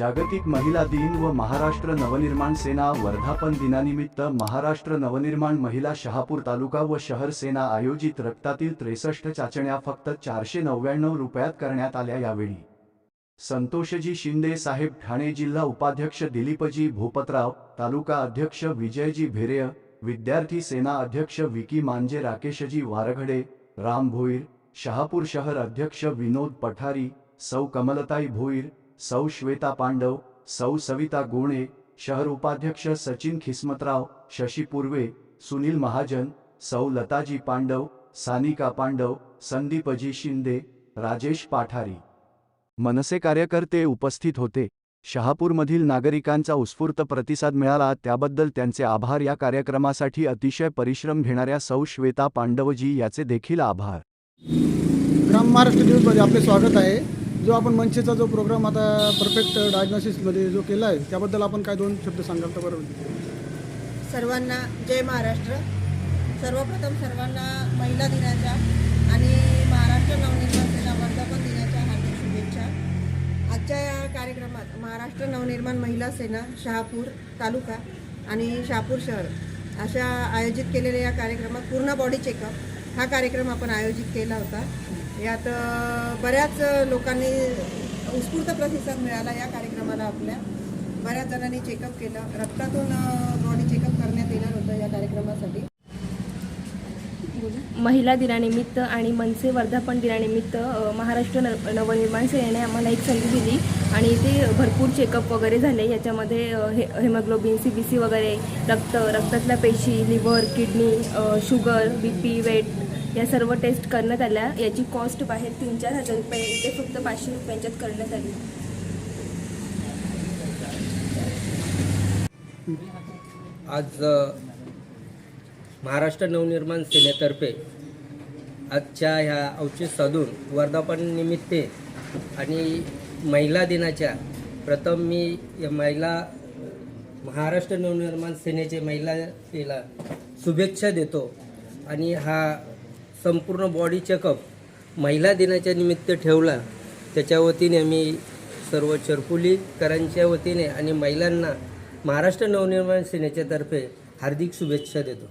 जागतिक महिला दिन व महाराष्ट्र नवनिर्माण सेना वर्धापन दिनानिमित्त महाराष्ट्र नवनिर्माण महिला शहापूर तालुका व शहर सेना आयोजित रक्तातील त्रेसष्ट चाचण्या फक्त चारशे नव्याण्णव रुपयात करण्यात आल्या यावेळी. संतोषजी शिंदे साहेब ठाणे जिल्हा उपाध्यक्ष दिलीपजी भोपतराव तालुका अध्यक्ष विजयजी भेरेय विद्यार्थी सेना अध्यक्ष विकी मांजे राकेशजी वारघडे राम भोईर शहापूर शहर अध्यक्ष विनोद पठारी सौ कमलताई भोईर सौ श्वेता पांडव सौ सविता गोणे शहर उपाध्यक्ष सचिन खिस्मतराव शशी पूर्वे सुनील महाजन सौ लताजी पांडव सानिका पांडव संदीपजी शिंदे राजेश पाठारी. मनसे कार्यकर्ते उपस्थित होते. शहापूरमधील नागरिकांचा उत्स्फूर्त प्रतिसाद मिळाला. त्याबद्दल त्यांचे आभार. या कार्यक्रमासाठी अतिशय परिश्रम घेणाऱ्या सौ श्वेता पांडवजी याचे देखील आभार. ग्राम महाराष्ट्र न्यूजमध्ये आपले स्वागत आहे. जो आपण मनसेचा जो प्रोग्राम आता परफेक्ट डायग्नोसिसमध्ये जो केला आहे त्याबद्दल आपण काय दोन शब्द सांगाल तर बरं सर्वांना जय महाराष्ट्र. सर्वप्रथम सर्वांना महिला दिनाच्या आणि महाराष्ट्र नवनिर्माण सेना वर्धापन दिनाच्या हार्दिक शुभेच्छा. आजच्या या कार्यक्रमात महाराष्ट्र नवनिर्माण महिला सेना शहापूर तालुका आणि शहापूर शहर अशा आयोजित केलेल्या या कार्यक्रमात पूर्ण बॉडी चेकअप हा कार्यक्रम आपण आयोजित केला होता. यात बऱ्याच लोकांनी उत्स्फूर्त प्रतिसाद मिळाला या कार्यक्रमाला आपल्या. बऱ्याच जणांनी चेकअप केलं. रक्तातून बॉडी चेकअप करण्यात येणार होतं या कार्यक्रमासाठी. महिला दिनानिमित्त आणि मनसे वर्धापन दिनानिमित्त महाराष्ट्र न नवनिर्माण सेनेने आम्हाला एक संधी दिली आणि इथे भरपूर चेकअप वगैरे झाले. याच्यामध्ये हे हेमोग्लोबिन सी बी सी वगैरे रक्त रक्तातल्या पेशी liver kidney sugar B P weight या सर्व टेस्ट करण्यात आल्या. याची कॉस्ट बाहेर तीन चार हजार रुपये इथे फक्त पाचशे रुपयांच्यात करण्यात आली. आज महाराष्ट्र नवनिर्माण सेनेतर्फे आजच्या ह्या औचित साधून वर्धापननिमित्ते आणि महिला दिनाच्या प्रथम मी या महिला महाराष्ट्र नवनिर्माण सेनेचे महिलाला शुभेच्छा देतो. आणि हा संपूर्ण बॉडी चेकअप महिला दिनाच्या निमित्त ठेवला. त्याच्या वतीने मी सर्व चरकुलीकरांच्या वतीने आणि महिलांना महाराष्ट्र नवनिर्माण सेनेच्यातर्फे हार्दिक शुभेच्छा देतो.